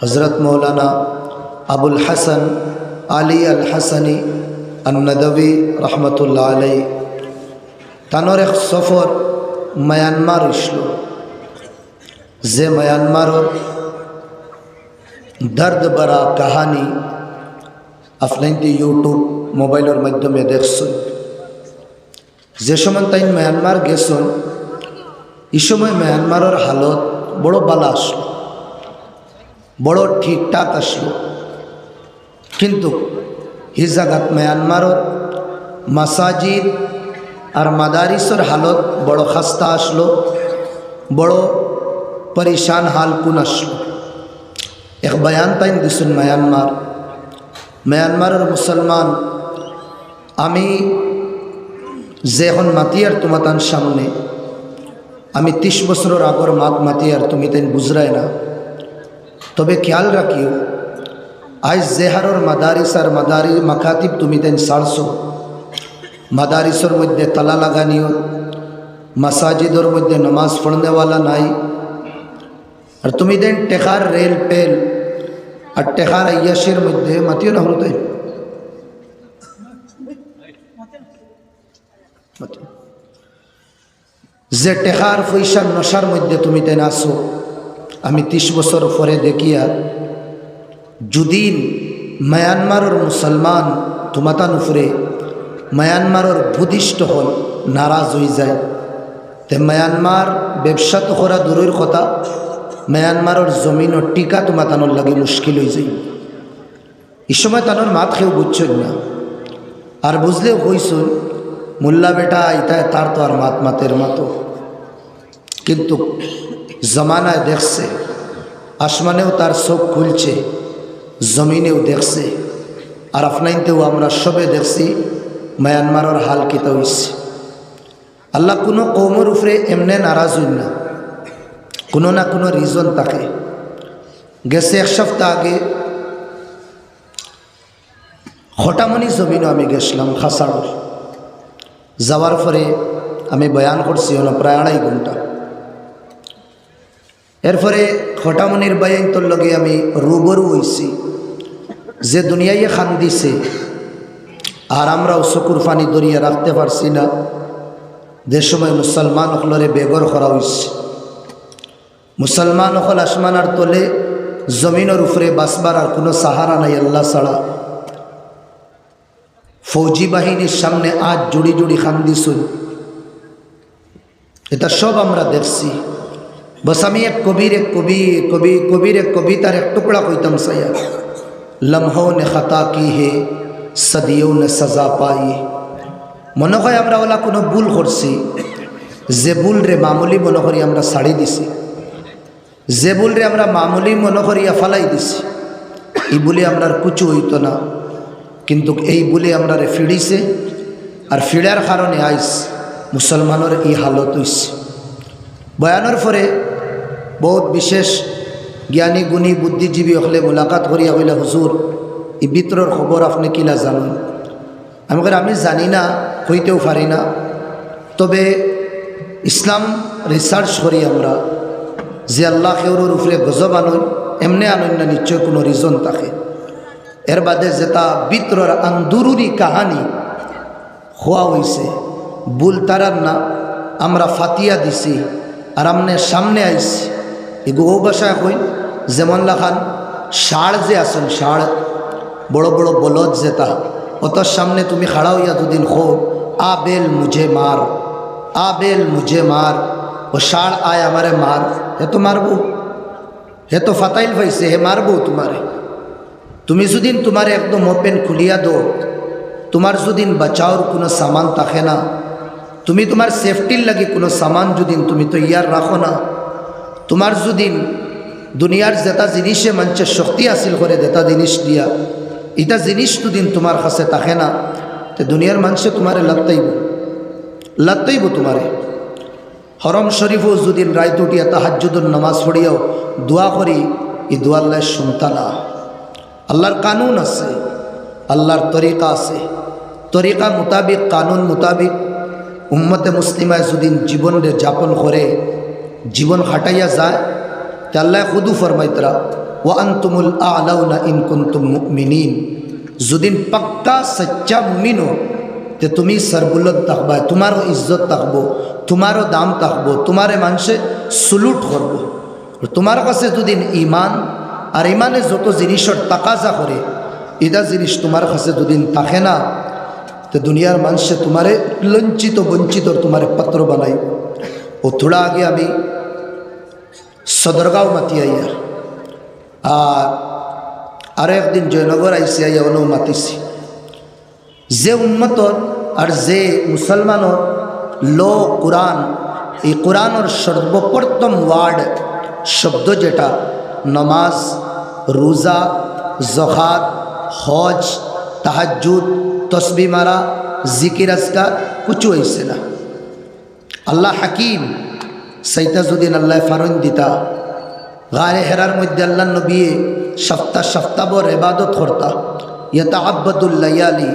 হজরত মৌলানা আবুল হাসান আলী আল হাসানি আন্নদবী রহমতুল্লাহ আলাই তানোর এক সফর মায়ানমার ইসল যে মায়ানমারর দর্দ বরা কাহানি আপনাইতে ইউটিউব, মোবাইলের মাধ্যমে দেখছেন। যে সময় তাই মায়ানমার গেছেন, এই সময় মায়ানমারের হালত বড় বালা আসলো। বড় ঠিকঠাক আসলো। কিন্তু এই জায়গাত মায়ানমারের মাসাজিদ আর মাদারিসের হালত বড় খাস্তা আসলো, বড় পরেশান হাল কুন আসলো। এক বয়ান তাইন দিছুন মায়ানমার। মায়ানমারের মুসলমান, আমি যে এখন মাতিয়ার তোমাতান সামনে, আমি ত্রিশ বছরের আগর মাত মাতিয়ার তুমি তাই বুঝরায় না। তবে খেয়াল রাখিও, আজ জেহারর মাদারিস আর মাদারি মাকাতিব তুমি তাই সারছো। মাদারিসের মধ্যে তালা লাগানিও, মাসাজিদর মধ্যে নমাজ পড়নেওয়ালা নাই। আর তুমি দেন টেকার রেল পেল, আর টেকার আয়াসের মধ্যে মাতিও না হরতাই যে টেকার পয়সার নশার মধ্যে তুমি তেন আসো আমি ত্রিশ বছর পরে দেখিয়া যদিন মায়ানমারের মুসলমান তোমাতান উপরে মায়ানমারের বুদ্ধিষ্ট হল নারাজ হয়ে যায়। তে মায়ানমার ব্যবসা তো করা দূরের কথা, মায়ানমারের জমিন ও টিকা তোমাতানোর লাগে মুশকিল হয়ে যায়। এই সময় তানোর মাত খেয়েও বুঝছেন না। আর বুঝলেও হইসুন মোল্লা বেটা ইতায় তার তো আর মাত মাতের মতো। কিন্তু জমানায় দেখছে, আসমানেও তার চোখ খুলছে, জমিনেও দেখছে, আর আফনাইনতেও আমরা সবে দেখছি, মায়ানমারের হাল কিতা হইছে। আল্লাহ কোনো কৌমর উপরে এমনে নারাজ হইন না। কোনো না কোনো রিজন থাকে। গেছে এক সপ্তাহ আগে হঠামনি জমিনও আমি গেছিলাম খাসাড়র। যাওয়ার পরে আমি বয়ান করছি হলো প্রায় আড়াই ঘণ্টা এরপরে খটামনির তোর লগে আমি রুবরু হইছি। যে দুনিয়ায় খান দিছে, আর আমরাও চকুর পানি দরিয়া রাখতে পারছি না। যে সময় মুসলমান হলরে বেগর করা হয়েছে মুসলমান হল আসমানার তলে জমিনের উপরে বাসবার আর কোনো সাহারা নাই আল্লাহ ছাড়া। ফৌজি বাহিনীর সামনে আজ জুড়ি জুড়ি খান দিছুন। এটা সব আমরা দেখছি। বস এক কবির এক কবি কবি, কবির এক কবিতার এক টুকরা কইতাম সাইয়া লম্হো নে খাতা কি হে সদিও নে সাজা পাই মনে হয় আমরা ওলা কোনো ভুল করছি। যে ভুল রে মামুলি মনে করি আমরা ছাড়ি দিছি। যে ভুল রে আমরা মামুলি মনে করিয়া ফালাই দিছি। এই বলে আমরা কুচু হইতো না। কিন্তু এই বলে আমরা রে ফিড়িছে। আর ফিড়ার কারণে আইস মুসলমানের এই হালত হইছে। বয়ানোর পরে বহুত বিশেষ জ্ঞানী, গুণী, বুদ্ধিজীবী হলে মোলাকাত করিয়া হইলে হুজুর, এই ভিতরের খবর আপনি কিলা জানুন? আমি করে আমি জানি না হইতেও পারি না। তবে ইসলাম রিসার্চ করি আমরা, যে আল্লাহ কেউর উপরে গজব আনই, এমনি আনই না, নিশ্চয় কোনো রিজন থাকে। এর বাদে যেটা ভিতরের আন্দুরুরি কাহানি হওয়া হয়েছে বুল তারার না, আমরা ফাতিয়া দিছি আর আমনে সামনে আইছি। এগো ও বাসায় কই, যেমন লাখান, ষাড় যে আছেন ষাড়, বড় বড় বলদ যেটা অতর সামনে তুমি খাড়া হইয়া দুদিন খো আ বেল মুঝে মার আ বেল মুঝে মার, ও ষাড় আয় আমারে মার। হে তো মারবো, হে তো ফাতাইল পাইছে, হে মারবো তোমারে। তুমি যদি তোমার একদম ওপেন খুলিয়া দো, তোমার যদি বাঁচাওর কোনো সামান থাকে না। তুমি তোমার সেফটির লাগে কোনো সামান যদি তুমি তো ইয়ার রাখো না। তোমার যদি দুনিয়ার যেটা জিনিসে মানুষের শক্তি হাসিল করে যেটা জিনিস দিয়া এটা জিনিস দুদিন তোমার কাছে থাকে না। তো দুনিয়ার মানুষে তোমারে লাগতেইব লাগতেইব তোমারে। হরম শরীফও যদি রায় উঠিয়া তাহাজুদুর নামাজ পড়িয়াও দোয়া করি এই দোয়াল্লাহ শুনতালা। আল্লাহর কানুন আছে, আল্লাহর তরিকা আছে। তরিকা মোতাবিক, কানুন মোতাবিক। উম্মতে মুসলিমায় যদি জীবনে যাপন করে, জীবন হাঁটাইয়া যায়, তে আল্লাহ খুদু ফরমাইতরা ও আন্তুমুল আলাউনা ইনকুন্তুম মুমিনিন। যদিন পাক্কা সচ্চা মুমিনো তে তুমি সরবুলত থাকবা, তোমারও ইজ্জত থাকব, তোমারও দাম থাকব, তোমারে মানুষে সুলুট করব। তোমার কাছে যদিন ইমান আর ইমানে যত জিনিসের তাকাজা করে এটা জিনিস তোমার কাছে দুদিন থাকে না। তো দুনিয়ার মানুষে তোমারে লঞ্চিত বঞ্চিত, তোমারে পত্র বানাই। ও থোড়া আগে আমি সদরগাঁও মাতি আইয়ার আর আরও একদিন জয়নগর আইসি, আইয়া অনু মাতিছি। যে উন্মতর আর যে মুসলমানর লো কোরআন, এই কোরআনের সর্বপ্রথম ওয়ার্ড, শব্দ যেটা, নমাজ, রোজা জখাত হজ তাহাজুদ তসবি মারা, জিকির আজকার কুচু হয়েছে না। আল্লাহ হাকিম সৈতাজুদ্দিন আল্লাহ ফারুন দিতা। গায়ে হেরার মধ্যে আল্লাহ নবী সপ্তাহ সপ্তাহর এবাদত করতা। ইয়তা আব্বাদুল্লায়ালি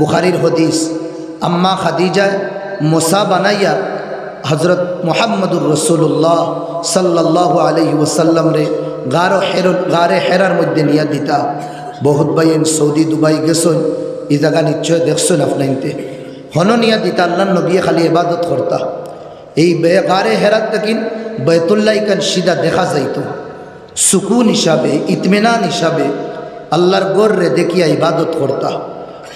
বুখারির হদিস। আম্মা খাদিজায় মোসা বানাইয়া হজরত মোহাম্মদুর রসুল্লাহ সাল্লাহ আলহি ওসাল্লাম রে গারো হের গারে হেরার মধ্যে নিয়া দিতা। বহুত বাইন সৌদি দুবাই গেছন এই জায়গা নিশ্চয় দেখছেন আপনাইতে হননিয়া দিতে আল্লাহ নবী খালি এবাদত করতা। এই বে গারে হেরাত দেখিন বেতুল্লাহ ইকান সিদা দেখা যাইত। সুকুন হিসাবে, ইতমেনান হিসাবে আল্লাহর গর্রে দেখিয়া ইবাদত করতা।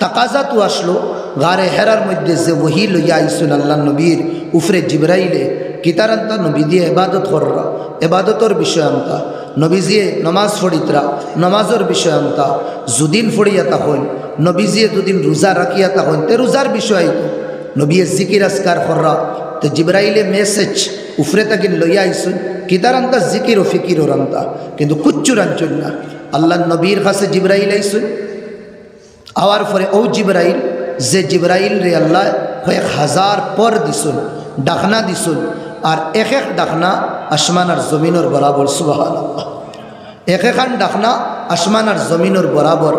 তাকাজা তো আসলো গারে হেরার মধ্যে যে ওহি লইয়া আইসুন আল্লাহ নবীর উফরে জিবরাইলে কিতারান্তা নবী দিয়ে এবাদত কররা। এবাদতর বিষয় আনতা। নবীজিয়ে নমাজ ফড়িতরা নমাজের বিষয় আনতা। যুদিন ফড়িয়া তখন নবীজিয়ে দুদিন রোজা রাখিয়া তখন তে রোজার বিষয় আইত। নবীয়ে জিকির আসকার কররা। তো জিব্রাইলে মেসেজ উফরে তাকে লইয়া আইসুন। কিতারান্তা জিকির ও ফিকির রান্তা কিন্তু কুচ্চুর আঞ্চল না। আল্লাহ নবীর কাছে জিব্রাইল আইসুন। আওয়ার পরে ও জিব্রাইল যে জিব্রাইল রে আল্লাহ কয়েক হাজার পর দিছুন ডাকনা দিছুন আর এক এক ডাকনা আসমান আর জমিনের বরাবর সুবাহ এক এখান ডাকনা আসমান আর জমিনের বরাবর,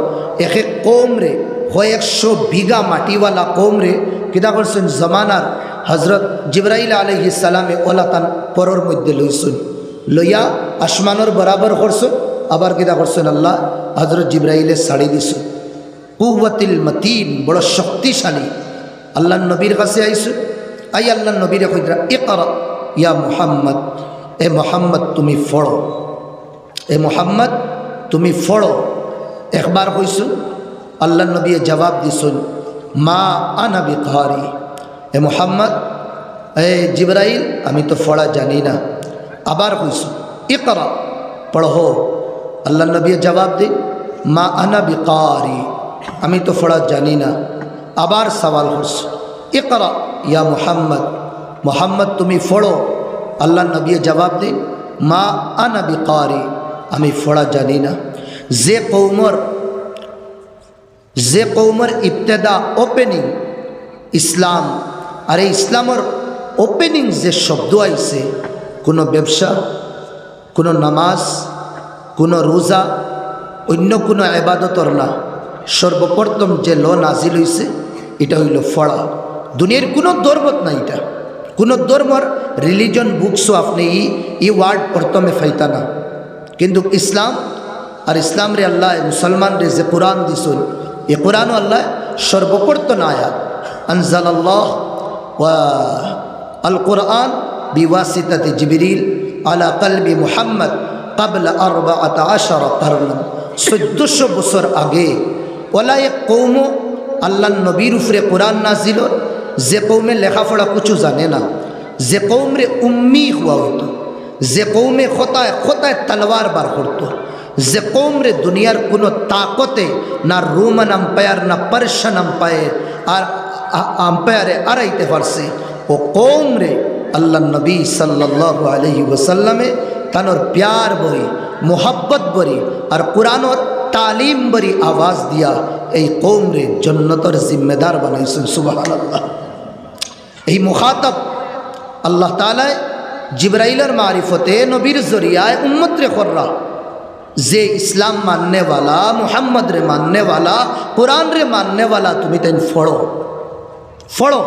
এক এক কম রে, কয়েকশো বিঘা মাটিওয়ালা কম রে, কিতা করছেন? জমানার হজরত জিব্রাইল আলহি সালামে ওলাতান পরর মধ্যে লইছুন। লইয়া আসমানের বরাবর করছুন, আবার কিতা করছেন? আল্লাহ হজরত জিব্রাইলে শাড়ি দিছুন। কুয়াতিল মতিন, বড় শক্তিশালী। আল্লাহ নবীর কাছে আইসু। আই আল্লাহ নবীরে কইরা এ কর ইয়া মোহাম্মদ, এ মোহাম্মদ তুমি ফড়ো। এ মোহাম্মদ তুমি ফড়ো। একবার কইসু আল্লাহ নবী জবাব দিছুন মা আনাবি কারি এ মোহাম্মদ, এ জিব্রাইল, আমি তো ফড়া জানি না। আবার কইসু এ কর পড়ো। আল্লাহ নবী জবাব দিন, মা আনাবি কারি আমি তো ফড়া জানি না। আবার সওয়াল হস ইকরা, ইয়া মোহাম্মদ মোহাম্মদ তুমি ফড়ো। আল্লাহ নবী জবাব দিন, মা আনবি কারি আমি ফড়া জানি না। যে কৌমর যে কৌমর ইবতেদা ওপেনিং ইসলাম, আর এই ইসলামের ওপেনিং যে শব্দ আইছে, কোনো ব্যবসা, কোনো নামাজ, কোনো রোজা, অন্য কোনো এবাদতর না। সর্বপ্রথম যে ল নাজিল হইছে, এটা হইল ফড়া দুনিয়ার কোনো দর্বত না এটা। কোনো ধর্মর রিলিজন বুকসও আপনি ই ওয়ার্ড প্রথমে ফাইতা না। কিন্তু ইসলাম, আর ইসলাম রে আল্লাহ, মুসলমান রে যে কোরআন দিছুন, এ কোরআন আল্লাহ সর্বপ্রথম আয়াত। আনজাল আল্লাহ আল কোরআন বিওয়াসিতাতে জিবিরিল আলা কলবি মুহাম্মদ কাবলা আরবা আতা আশারা কারণ চোদ্দশো বছর আগে ওলা এক কৌম আল্লাহ নবীর উফরে কোরআন নাজিল যে কৌমে লেখাপড়া কিছু জানে না, যে কৌমরে উম্মি হওয়া হইতো, যে কৌমে খোতায় খোতায় তলোয়ার বার করতো, যে কৌমরে দুনিয়ার কোনো তাকতে না রোমান আম্পায়ার না পার্সিয়ান আম্পায়ার আর আম্পায়ারে আড়াইতে পারছে, ও কৌমরে আল্লাহ নবী সাল্লাহ আলহি ওসাল্লামে তানোর প্যার বরি মোহাব্বত বরি আর কোরআনর তালিম বরি আওয়াজ দিয়া এই কৌমরে জন্নতর জিম্মেদার বানাইছেন সুবাহ আল্লাহ এই মুখাতব আল্লাহ তালায় জিব্রাইলের মারিফতে নবীর জরিয়ায় উম্মত রে খর্রা, যে ইসলাম মাননেওয়ালা মোহাম্মদ রে মাননেওয়ালা কোরআন রে মাননেওয়ালা তুমি তাই ফড়ো। ফড়ো,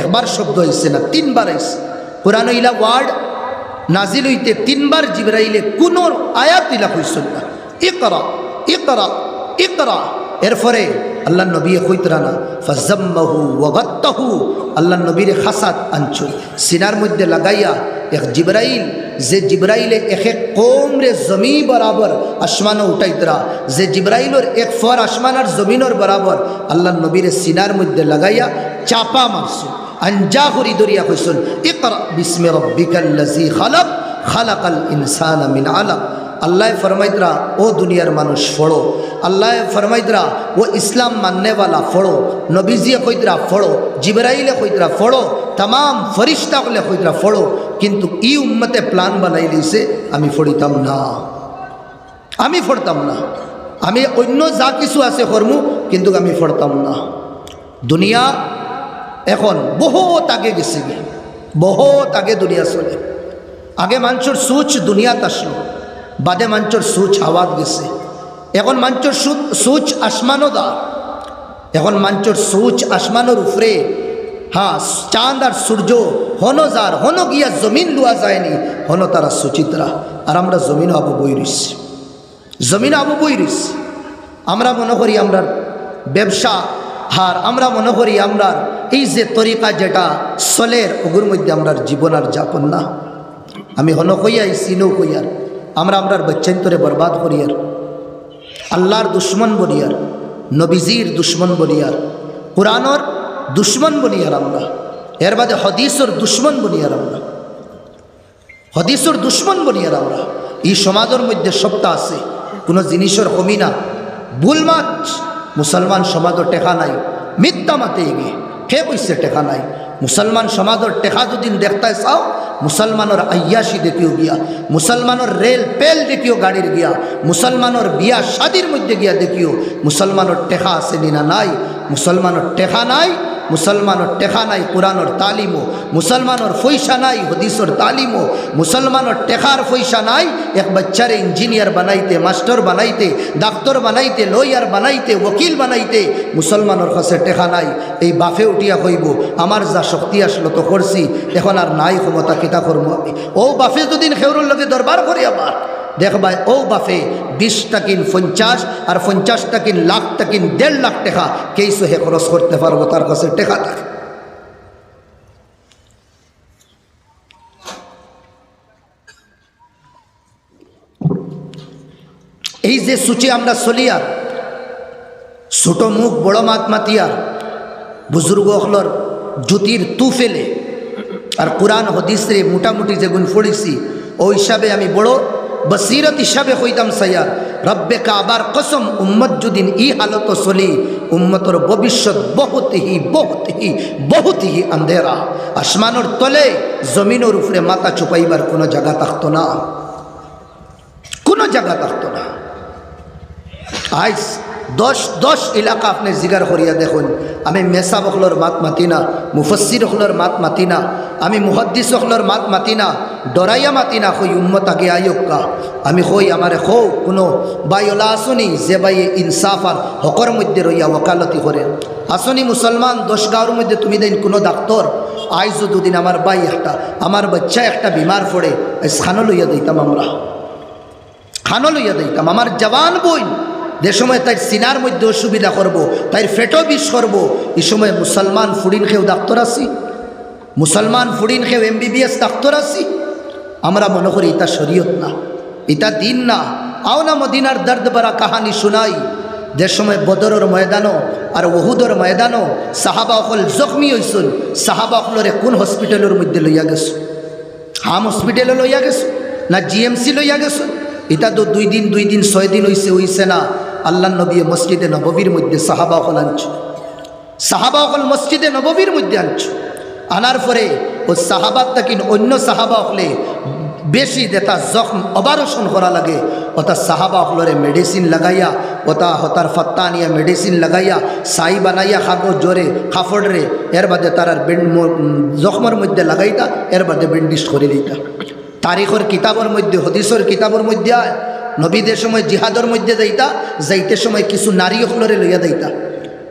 একবার শব্দ হয়েছে না, তিনবার হয়েছে কোরআন ইলা ওয়ার্ড, নাজিল হইতে তিনবার জিব্রাইলে কোনো আয়াত ইলা হয়েছিল না। এ করা ইকরা ইকরা। এরপরে আল্লাহ নবী কইতরানা ফাজাম্মাহু ওয়াগাত্তাহু আল্লাহ নবীর খাসাত আনছুন সিনার মধ্যে লাগাইয়া এক জিবরাইল, যে জিব্রাইলে এক এক কোমরে জমি বরাবর আসমানও উঠাইতরা যে জিব্রাইলর এক ফর আসমান আর জমিনর বরাবর আল্লাহ নবীর সিনার মধ্যে লাগাইয়া চাপা মারছে। আঞ্জা করি দরিয়া কইসুন, ইকরা বিস্মে রব্বিকাল্লাজি খালাক, খালাকাল ইনসান মিন আলাক। আল্লাহ ফরমাইদরা ও দুনিয়ার মানুষ, ফড়ো। আল্লাহ ফরমাইদরা ও ইসলাম মাননেওয়ালা, ফড়ো। নবীজিয়ে কইদরা ফড়ো। জিবরাইলে কইদরা ফড়ো। তাম ফরিস্তা বলে কইদরা ফড়ো। কিন্তু ই উম্মতে প্লান বানাই লইছে আমি ফড়িতাম না। আমি ফড়তাম না। আমি অন্য যা কিছু আছে কর্মু কিন্তু আমি ফড়তাম না। দুনিয়া এখন বহুত আগে গেছে বহুত আগে দুনিয়া চলে। আগে মানুষের সুচ দুনিয়াত আসলো। বাদে মাঞ্চর সুচ হাওয়াত গেছে। এখন মানুষের সুচ আসমানও দা। এখন মানুষের সুচ আসমানোর উপরে হ্যাঁ চাঁদ আর সূর্য হন যার, হন গিয়া জমিন লুয়া যায়নি, হন তারা সুচিত্রা। আর আমরা জমিন আবু বই রইছি জমিন আবু বই রইছি আমরা মনে করি আমরা ব্যবসা হার, আমরা মনে করি আমরা এই যে তরিকা যেটা চলের ওগুর মধ্যে আমরা জীবন আর যাপন না। আমি হন কইয়াই, সিনও কইয়ার। আমরা আমরার বাচ্চান্তরে বরবাদ করিয়ার আল্লাহর দুশ্মন বলিয়ার, নবীজির দুশ্মন বলিয়ার, কোরআনর দুশ্মন বলিয়ার আমরা, এর বাদে হদিসর দুশ্মন বলিয়ার আমরা, হদিসর দুশ্মন বলিয়ার আমরা। এই সমাজের মধ্যে সপ্তাহ আছে, কোনো জিনিসের কমি না। ভুল মাছ, মুসলমান সমাজের টেকা নাই, মিথ্যা মাতে এগে কে কইছে টেকা নাই। মুসলমান সমাজের টেকা যদি দেখতে চাও, মুসলমানের আয়াসি দেখিও গিয়া, মুসলমানের রেল পেল দেখিও গাড়ির গিয়া, মুসলমানের বিয়া শাদির মধ্যে গিয়া দেখিও, মুসলমানের টেকা আছে না নাই, মুসলমানের টেকা নাই মুসলমানের টেকা নাই, কোরআনের তালিমও। মুসলমানের পয়সা নাই, হদিসর তালিমও। মুসলমানের টেকার পয়সা নাই, এক বাচ্চারে ইঞ্জিনিয়ার বানাইতে, মাস্টার বানাইতে, ডাক্তার বানাইতে, লয়ার বানাইতে, ওকিল বানাইতে মুসলমানের কাছে টেকা নাই। এই বাফে উঠিয়া কইব, আমার যা শক্তি আসলো তো করছি, এখন আর নাই ক্ষমতা, কিতা করব? ও বাফে দুদিন খেউরুর লগে দরবার করি আবার দেখবাই ও বাফে বিশ টাকিন পঞ্চাশ আর পঞ্চাশ টাকিন লাখ টাকিন দেড় লাখ টাকা কেই সহে খরচ করতে পারব তার কাছে টেকা থাকে। এই যে সূচি আমরা চলিয়ার ছোট মুখ, বড় মাত মাতিয়ার বুজুর্গ হলর জুতির তু ফেলে, আর কোরআন, হদিসরে মোটামুটি যেগুন পড়েছি, ও হিসাবে আমি বড় বসিরত হিসাবে হইতাম সাইয়ার রব্বে কাবার কসম, উম্মত যুদিন ই হালত চলি, উম্মতর ভবিষ্যৎ বহুত হি বহুত হি বহুত হি আন্ধেরা। আসমানোর তলে, জমিনের উপরে মাথা চুপাইবার কোনো জায়গা থাকত না। কোনো জায়গা থাকত না। আইস দশ দশ এলাকা আপনি জিগার করিয়া দেখুন। আমি মেসা বখলর মাত মাতি না মুফসির হকলর মাত মাতি না, আমি মুহদ্দিস হকলর মাত মাতি না ডরাইয়া মাতি না কই উম্মত আগে আয়োক্কা আমি হই আমারে খো কোনো বাইওলা আসনি যে বাই ইনসাফ আর হকর মধ্যে রইয়া ওকালতি করে আসনি মুসলমান দশ গাঁওর মধ্যে তুমি দেন কোনো ডাক্তর আইজ দুদিন আমার বাই একটা আমার বাচ্চা একটা বিমার পড়ে খানো লইয়া দিতাম আমরা। খানো লইয়া দিতাম। আমার জওয়ান বই যে সময় তাই সিনার মধ্যে অসুবিধা করব তাই ফেটো বিষ করব এই সময় মুসলমান ফুডিন খেয়েও ডাক্তার আসি মুসলমান ফুডিন খেয়েও এমবিবিএস ডাক্তার আসি আমরা মনে করি এটা শরীয়ত না, এটা দিন না। আও না মদিনার দর্দ বরা কাহানি শুনাই, যে সময় বদরের ময়দানও আর ওহুদর ময়দানও সাহাবা অকল জখমি হয়েছিল সাহাবা অকলরে কোন হসপিটালের মধ্যে লইয়া গেছো হাম হসপিটালে লইয়া গেছো না জিএমসি লইয়া গেছো এটা তো দুই দিন দুই দিন, ছয় দিন হইছে হইছে না। আল্লাহ নবী মসজিদে নববীর মধ্যে সাহাবা অকল আনছো। সাহাবা অকল মসজিদে নববীর মধ্যে আনছো। আনার পরে ও সাহাবাত তাকিন অন্য সাহাবা অকলে বেশি দেতা জখম, অপারেশন করা লাগে ওটা সাহাবা অকলরে মেডিসিন লাগাইয়া ওটা হতার ফত্তা নিয়ে মেডিসিন লাগাইয়া, সাই বানাইয়া খাব জোরে কাপড়রে এর বাদে তার জখমের মধ্যে লাগাইতা, এর বাদে বেন্ডিস করে দিতা। তারিখর কিতাবর মধ্যে, হদিসর কিতাবর মধ্যে নবীদের সময় জিহাদর মধ্যে যাইতা, যাইতে সময় কিছু নারী হলরে লইয়া দিতা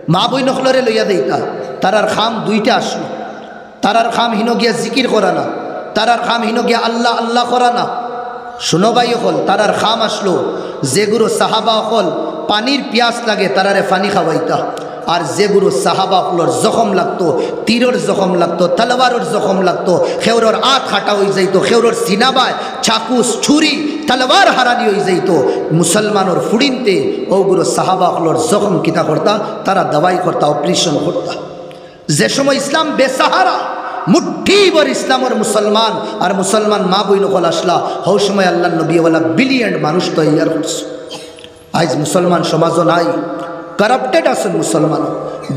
মা বই নখলরে লইয়া দিতা তারার খাম দুইটা আসলো। তারার খাম হিন গিয়া জিকির করা না। তারার খাম হিনো গিয়া আল্লাহ আল্লাহ করা না। শুনো হল তারার খাম আসলো। যেগুলো সাহাবা হল পানির পিয়াস লাগে, তারারে পানি খাওয়াইতা। আর যেগুলো সাহাবা হলর জখম লাগতো, তীরর জখম লাগতো তলবারর জখম লাগতো, খেউরর আত হাঁটা হয়ে যাইতো, খেউরর সিনাবায় চাকুস, ছুরি তলবার হারানি হয়ে যাইতো। মুসলমানর ফুড়িনতে ওগুলো সাহাবা হলর জখম কিতা করতা? তারা দাবাই করতা, অপারেশন করতা। যে সময় ইসলাম বেসাহারা, মুঠি বর ইসলামের মুসলমান, আর মুসলমান মা বইন হল আসলা হৌ সময় আল্লাহ নবীওয়ালা বিলিয়ন মানুষ তো ইয়ার করছে। আজ মুসলমান সমাজও নাই। করাপ্টেড আসুন মুসলমান,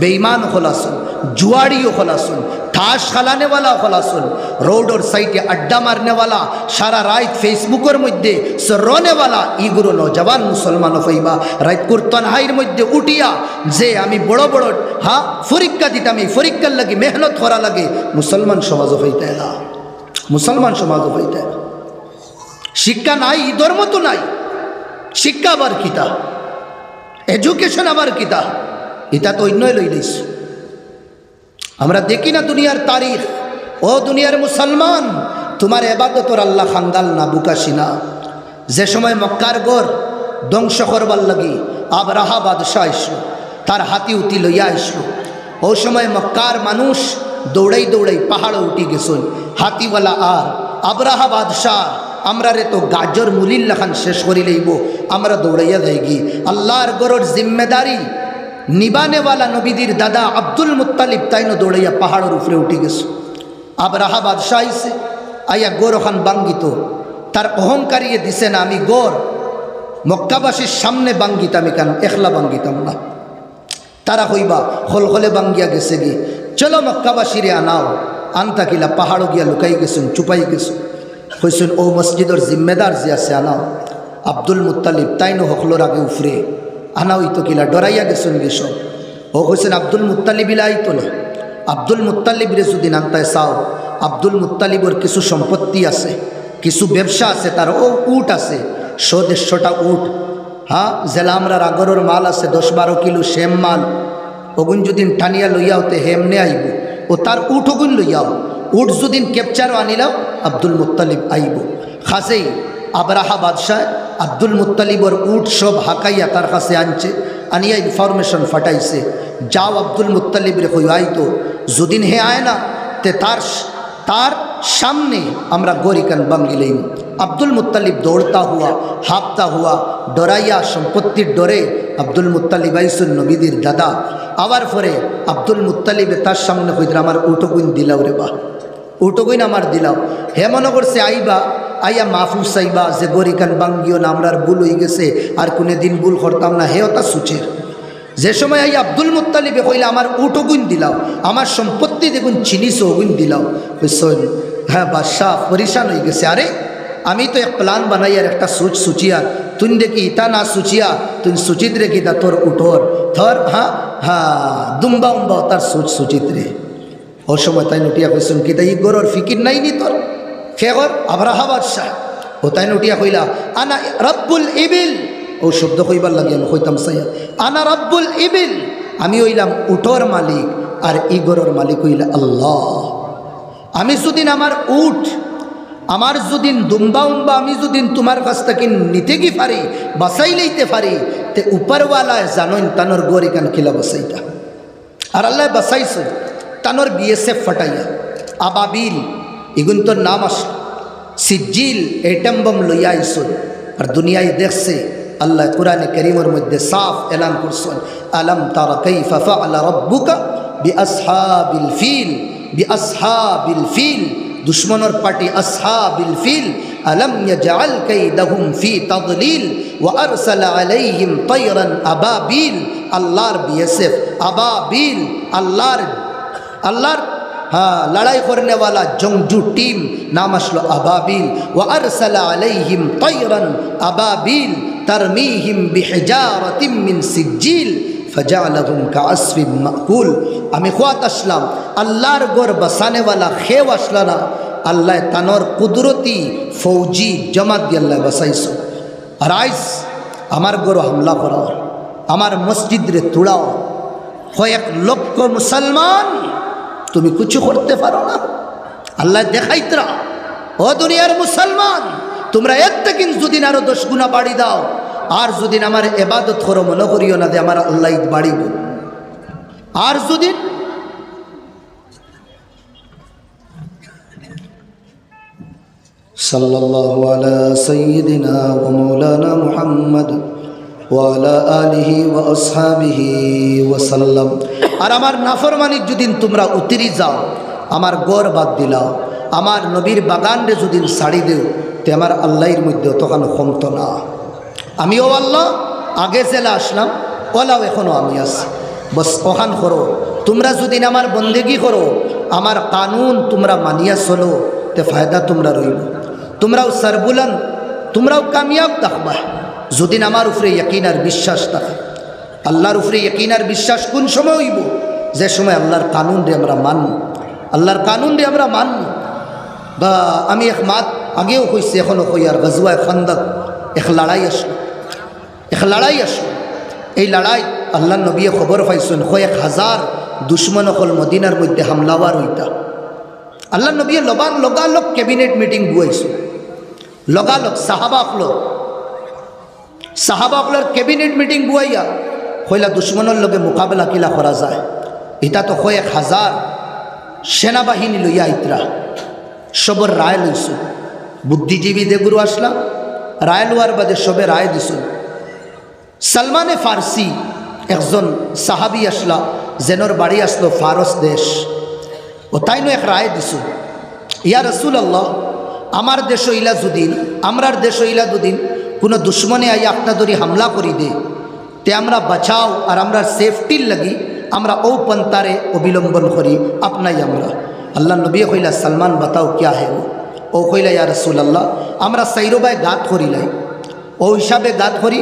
বেঈমান হল আসুন জুয়াড়িও হল আসুন ঠাস খালানেওয়ালা হল আসুন রোডর সাইডে আড্ডা মারনেওয়ালা, সারা রাত ফেসবুকের মধ্যে রনেওয়ালা ইগুলো নজওয়ান মুসলমান হইবা, রাত কুরতনহাইয়ের মধ্যে উঠিয়া যে আমি বড় বড় হা পরীক্ষা দিতাম, এই পরীক্ষার লাগে মেহনত করা লাগে, মুসলমান সমাজ হইতে না, মুসলমান সমাজ হইতে শিক্ষা নাই, ধর্ম তো নাই, শিক্ষা আবার কিতা? এডুকেশন আবার কিতা এটা তো অন্যই লই লইস। আমরা দেখি না দুনিয়ার তারিখ। ও দুনিয়ার মুসলমান, তোমার এবাদতর আল্লাহ খান্দাল না বুকাশি না যে সময় মক্কার গড় ধ্বংস করবার লাগি, আবরাহা বাদশাহ আসলো তার হাতি উতি লইয়া আসলো ও সময় মক্কার মানুষ দৌড়াই দৌড়াই পাহাড়ে উঠি গেছুন হাতিওয়ালা আর আবরাহা বাদশাহ আমরা রে তো গাজর মুলিল্লাখান শেষ করি লইব, আমরা দৌড়াইয়া যাইগি। আল্লাহর গরর জিম্মেদারি, নিবানেওয়ালা নবীদের দাদা আব্দুল মুতালিব তাইনো দৌড়াইয়া পাহাড়ের উপরে উঠে গেছে। আবরাহা বাদশাহ আইসে আইয়া গোর খান বাঙ্গিত। তার অহংকারিয়ে দিছে না, আমি গোর। মক্কাবাসীর সামনে বাঙ্গিতাম এখান একলা বাঙ্গিতাম না। তারা হইবা হলহলে বাঙ্গিয়া গেছে গি। চলো মক্কাবাসীরে আনাও। আনতা কিলা পাহাড়ও গিয়া লুকাই গেছুন, চুপাই গেছুন। হইসুন ও মসজিদর জিম্মেদার যে আছে আনাও আব্দুল মুতালিব তাইনো হকলোর আগে উফরে। আনা হইতো কিলা ডরাইয়া গেছুন গেছ ও হইসেন আব্দুল মুতালিবিলা আইতো না। আব্দুল মুতালিবরে যদি আনতায় চাও, আব্দুল মুতালিবর কিছু সম্পত্তি আছে, কিছু ব্যবসা আছে, তার ও উট আছে। শো দেড়শোটা উট। হ্যাঁ জেলা আমরা আগরের মাল আছে, দশ বারো কিলো সেম মাল। ওগুন যদি টানিয়া লইয়াও তে হেমনে আইব। ও তার উঠ ওগুন লইয়াও। উঠ যদিন ক্যাপচারও আনিলাম, আব্দুল মুতালিব আইব। খাসেই আবরাহা বাদশাহ আব্দুল মুতালিবর উট সব হাকাইয়া তার কাছে আনছে, আনিয়া ইনফরমেশন ফাটাইছে। যাও আব্দুল মুতালিব রে হই আইতো যদিন হে আয় না তে তার তার সামনে আমরা গরিকান বাঙ্গিলেন আব্দুল মুতালিব দৌড়তা হুয়া, হাঁপতা হুয়া, ডরাইয়া সম্পত্তির ডরে আব্দুল মুতালিব আইসুল নবীদের দাদা। আবার পরে আব্দুল মুতালিবে তার সামনে কইদের আমার উটোগুইন দিলাও রে বা উটোগুইন আমার দিলাও। হে মনে করছে আইবা, আইয়া মাহফুজ চাইবা যে গরিকান বাঙ্গিও না আমরার ভুল হয়ে গেছে, আর কোনো দিন ভুল করতাম না, হেও তা সুচের। যে সময় আই আব্দুল মুতালিবে কইলে, আমার উট গুণ দিলাও, আমার সম্পত্তি দেখুন চিনিস গুণ দিলাও। বুঝছেন হ্যাঁ বাদশাহ পরিশান হয়ে গেছে। আরে, আমি তো এক প্ল্যান বানাই আর একটা সুচ সুচিয়া তুই দেখি ইতা না সুচিয়া, তুই সুচিত রে কিতা তোর উঠোর। ধর হ্যাঁ হ্যাঁ দুম্বা উম্বা তার সুচ সুচিত রে। ও সময় তাই নটিয়া কইসুন কিতা ই গরর ফিকির নাই নি তোর? খেগর আবরাহা বাদশাহ। ও তাই নটিয়া কইলা, আনা রব্বুল ইবিল। ও শব্দ কইবার লাগে আমি কইতাম, সাইয়া, আনা রব্বুল ইবিল। আমি হইলাম উঠোর মালিক আর ইগরর মালিক হইলা আল্লাহ। আমি যদিন আমার উঠ, আমার যদিন দুম্বা উম্বা, আমি যদিন তোমার কাছ থেকে নিতে কি পারি বাসাই লইতে পারি, তে উপরওয়ালায় জানোইন তানোর গরি কান খিলা বসাইতা আর আল্লাহ বাসাইছে তানোর বিএসএফ ফাটাইয়া। আবাবিল, এগুন তোর নাম আস সিজিল এটম লইয়া আইসুন আর দুনিয়ায় দেখছে, আল্লাহ কোরআনে করিমের মধ্যে সাফ এলান করছেন। আলম তারা কাইফা ফাআলা রাব্বুকা বিআসহাবিল ফিল। বিআসহাবিল ফিল, দুশ্মনের পার্টি আসহাবিল ফিল, আলম ইয়াজআল কাইদাহুম ফি তাদলিল ওয়া আরসালা আলাইহিম তায়রান আবাবিল, আল্লাহর বিএসএফ, আবাবিল, আল্লাহর আল্লাহর হ্যাঁ লড়াই করনে वाला জংজু টিম, নাম আসলো আবাবিল ও আরসালা আলাইহিম তৈরন আবাবিল, তারমিহিম বিহেজারতিম মিন ফজালহুম কাসফিম মাকুল আমি খোয়াত আসলাম। আল্লাহর গোর বসানেওয়ালা খেও আসলা না। আল্লাহ তানোর কুদরতি ফৌজি জমাত দিয়ে আল্লাহ বসাইছো। আর আইস আমার গোর হামলা করাও। আমার মসজিদ রে তুড়াও কয়েক লক্ষ মুসলমান, তুমি কিছু করতে পারো না। আল্লাহ দেখাইতরা ও দুনিয়ার মুসলমান, তোমরা এর থেকে যদি আরও দশ গুণা বাড়ি দাও আর যদি আমার এবাদত করো মনে করিও না যে আমার আল্লাহ ঈদ বাড়িব আর যদি صلى الله على سيدنا ومولانا محمد وعلى آله وأصحابه وسلم আর আমার নাফরমানির যদি তোমরা উতরি যাও আমার গড় বাদ দিলাও আমার নবীর বাগান রে যদি ছাড়ি দেও তে আমার আল্লাহর মধ্যে তখন ক্ষমত না আমিও আল্লাহ, আগে জেলা আসলাম, ওলাও এখনও আমি আছি। বস, ওখান করো। তোমরা যদি আমার বন্দেগি করো, আমার কানুন তোমরা মানিয়া চলো, তে ফায়দা তোমরা রইব। তোমরাও সারবুলান, তোমরাও কামিয়াব দেখবা যদি আমার উপরে ইয়কিন আর বিশ্বাস থাকে, আল্লাহর উপরে ইয়কিন আর বিশ্বাস কোন সময় হইব? যে সময় আল্লাহর কানুন রে আমরা মানব। আল্লাহর কানুন রে আমরা মানব। বা, আমি এক মাত আগেও কইছি এখনও কই, আর গজওয়ায় খন্দক, এক লড়াই আসলো। এক লড়াই আসলো এই লড়াই আল্লাহ নবী খবর পাইছেন কয়েক হাজার দুশ্মন অকল মদিনার মধ্যে হামলাওয়ার হইতা আল্লাহ নবী লবান লগালগ ক্যাবিনেট মিটিং বুয়াইছো লগালগ সাহাবা অকলো সাহাবা ক্যাবিনেট মিটিং বুয়াইয়া কইলা দুশ্মনের লগে মোকাবেলা কিলা করা যায় এটা তো কয়েক হাজার সেনাবাহিনী লইয়া ইতরা সবর রায় লইছ বুদ্ধিজীবী দেগুরু আসলা রায় লোয়ার বাদে সবে রায় দিছুন সালমানে ফার্সি একজন সাহাবি আসলা, জেনর বাড়ি আসলো ফারস দেশ। ও তাই এক রায় দিছু। ইয়া রসুল আল্লাহ আমার দেশ ইলা দুদিন আমরার দেশ ইলা দুদিন কোনো দুশ্মনে আই আপনাদরি হামলা করি দে। তে আমরা বাঁচাও আর আমরা সেফটির লাগি, আমরা ও পন্তারে অবিলম্বন করি, আপনাই আমরা। আল্লাহ নবী কইলা, সালমান, বাতাও ক্যা হে ও? ও কইলা, ইয়া রসুল আল্লাহ আমরা সাইরোবায় গাত করিলাই ও হিসাবে গাত করি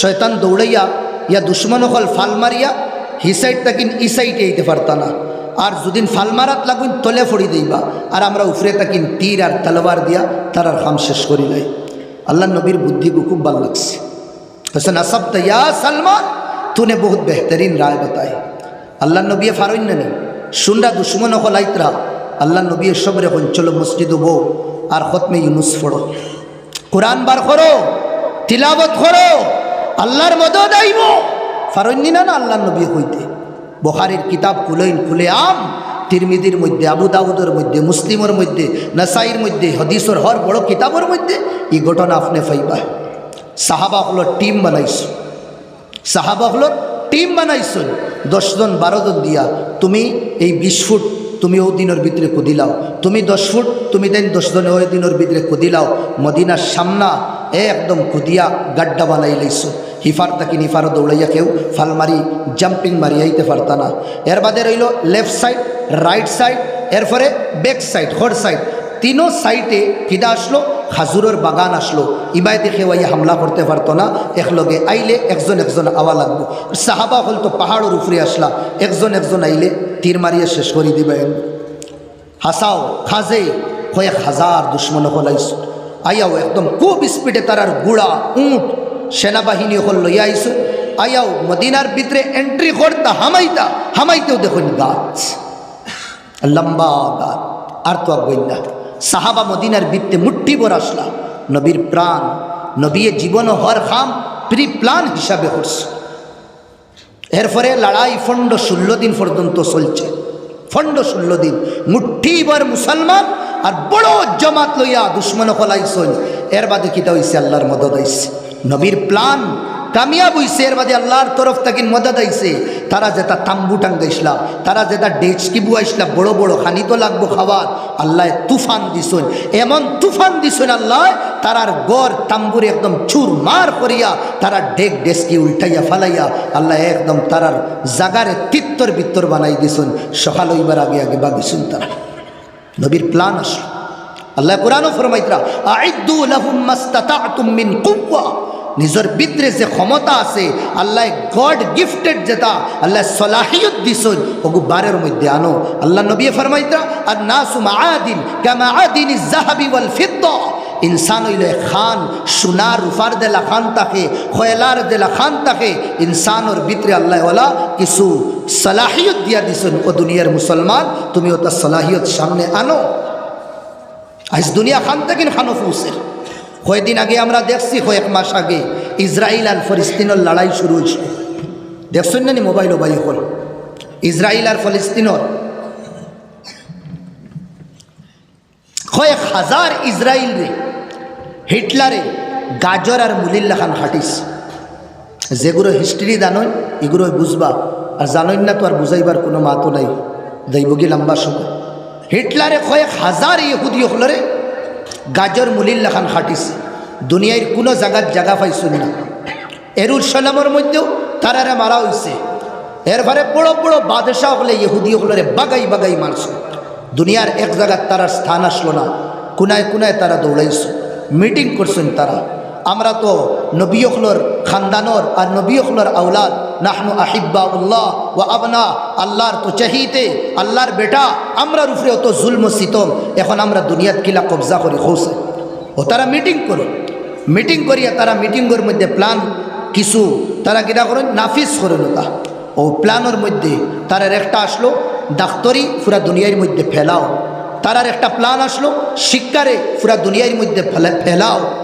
শয়তান দৌড়াইয়া, ইয়া দুশ্মন হল ফাল মারিয়া, হি সাইড তাকিন ই এইতে পারতানা আর যদিন ফাল মারাত লাগুন, তলে ফড়ি দিইবা। আর আমরা উফরে তাকিন তীর আর তালোয়ার দিয়া তার আর খাম শেষ করি নাই। আল্লাহ নবীর বুদ্ধি খুব ভালো লাগছে। হোসেন আসব তাইয়া সালমান? তুনে বহুত বেহতরিন রায় বতায় আল্লাহ নবী ফারইন না শুনরা দুশ্মন হল আইতরা। আল্লাহ নবী সবরে অঞ্চল মসজিদ বউ আর হতমে ইউনুস ফড়ো। কোরআন বার করো তিলাবত করো আল্লাহর মদত আইব। ফারণ্যি না না আল্লাহ নবী হইতে। বখারির কিতাব খুলইন খুলে আম, তিরমিদির মধ্যে, আবু দাউদের মধ্যে, মুসলিমের মধ্যে, নাসাইর মধ্যে, হদিসর হর বড় কিতাবের মধ্যে এই ঘটনা আপনি ফাইবা সাহাবা হলো টিম বানাইছো। সাহাবা হলো টিম বানাইছো। দশজন, বারোজন দিয়া তুমি এই বিশ ফুট তুমি ও দিনের ভিতরে কুদিলাও তুমি দশ ফুট, তুমি দেন দশজনে ওই দিনের ভিতরে কুদিলাও মদিনার সামনা একদম কুদিয়া গাড্ডা বানাই লাইছো। হিফার তাকি নিফারও দৌড়াইয়া কেউ ফাল মারি জাম্পিং মারি, আইতে পারতা না। এর বাদে রইল লেফট সাইড রাইট সাইড এরপরে ব্যাক সাইড হর সাইড তিনও সাইডে কিদা আসলো, খাজুরের বাগান আসলো। ইবাই দেখে ওই হামলা করতে পারতো না, একলগে আইলে একজন একজন আওয়া লাগবো। সাহাবা হল তো পাহাড়ের উপরে আসলা, একজন একজন আইলে তীর মারিয়ে শেষ করে দিবেন হাসাও, খাজে, কয়েক হাজার দুশ্মন হলাইছ। আইয়াও একদম খুব স্পিডে তারার গুড়া, উঁট সেনাবাহিনী হল লইয়া আইস আইয়াও মদিনার ভিতরে এন্ট্রি করতা হামাইতা, হামাইতেও দেখুন গাছ। লম্বা গাছ, আর তো আগুইন্দা সাহাবা মদিনার বৃত্তে মুঠ্ঠি বর আসলা। নবীর প্রাণ নবীর জীবন হর খাম প্রি প্লান হিসাবে করছে। এরপরে লড়াই ফন্ড ষোলো দিন পর্যন্ত চলছে। ফন্ড ষোলো দিন মুঠ্ঠিবার মুসলমান আর বড় জমাত লইয়া দুশ্মন ফলাইছই এর বাদে কিতা হইছে? আল্লাহর মদত আইছে নবীর প্লান। কামিয়াব হইছে এর বাদে আল্লাহর তরফ থেকে মদত আইছে। তারা যেটা তাম্বু টাঙ্গাইছিলা, তারা যেটা ডেচকি বুয়াইছিলা, বড় বড় খানি তো লাগবো খাবার, আল্লাহ তুফান দিছুন। এমন তুফান দিছুন আল্লাহ, তারার গড় তাম্বুরে একদম চুর মার করিয়া, তারা ডেক ডেস্কি উল্টাইয়া ফালাইয়া, আল্লাহ একদম তারার জাগারে তিত্তর বিত্তর বানাই দিছুন। সকাল হইবার আগে আগে বাগিছুন তারা। নবীর প্লান আসলো। আল্লাহ কোরআনও ফরমাইতরা আইদু লাহুম মাস্তাতাতুম মিন নিজের ভিতরে যে ক্ষমতা আছে, আল্লাহ গড গিফটেড যেটা, আল্লাহ সলাহিয়ত দিছন, ওগু বারের মধ্যে আনো। আল্লাহ নবী ফরমাইতরা আর নাসু মাআদিন কামা আদিন জাহাবি ওয়াল ফিদ্দা। ইনসান হইলে খান সোনার রুফার দেলা খান তাকে, খয়লার দেলা খান তাকে, ইনসানোর ভিতরে ওলা কিছু সলাহিয়ত দিয়া দিছেন, ও দুনিয়ার মুসলমান তুমি ওটা সলাহিয়ত সামনে আনো। আজ দুনিয়া খান থেকে খানো ফুসের। কয়েকদিন আগে আমরা দেখছি, কয়েক মাস আগে ইসরায়েল আর ফলিস্তিনের লড়াই শুরু হয়েছে। দেখছেন না মোবাইল ওবাইল হল ইসরায়েল আর ফলিস্তিনের কয়েক হাজার ইসরায়েল রে, হিটলারে গাজর আর মুলিল্লা খান খাটিস যেগুলো হিস্ট্রি জানই এগুলো বুঝবা। আর জানই না তো আর বুঝাইবার কোনো মাতো নাই। দৈবগী লম্বা সময়। হিটলারে কয়েক হাজার ইহুদি হলরে গাজর মুলিল্লা খান খাটিস দুনিয়ার কোনো জায়গার জায়গা পাইছুন না। এরুসালামের মধ্যেও তারারে মারা হয়েছে এরপরে বড় বড় বাদশাহ হলে ইহুদি হলরে বাগাই বাগাই মারছে। দুনিয়ার এক জায়গার তারার স্থান আসলো না। কুনায় কুনায় তারা দৌড়াইছে। মিটিং করছেন তারা। আমরা তো নবীখলর খানদানর আর নবীখলর আউলাদ নাহনু আহিব্বা উল্লাহ ও আবনা, আল্লাহর তো চাহিতে আল্লাহর বেটা আমরা রুফরে অত জুলম সিতম। এখন আমরা দুনিয়াত কিলা কবজা করি খোসে ও তারা মিটিং করো। মিটিং করিয়া তারা মিটিংয়ের মধ্যে প্ল্যান কিছু, তারা কিনা করেন? নাফিস করেন তা ও প্ল্যানের মধ্যে তারার একটা আসলো, ডাক্তারি পুরা দুনিয়ার মধ্যে ফেলাও। তারার একটা প্ল্যান আসলো, শিক্ষারে পুরা দুনিয়ার মধ্যে ফেলা ফেলাও।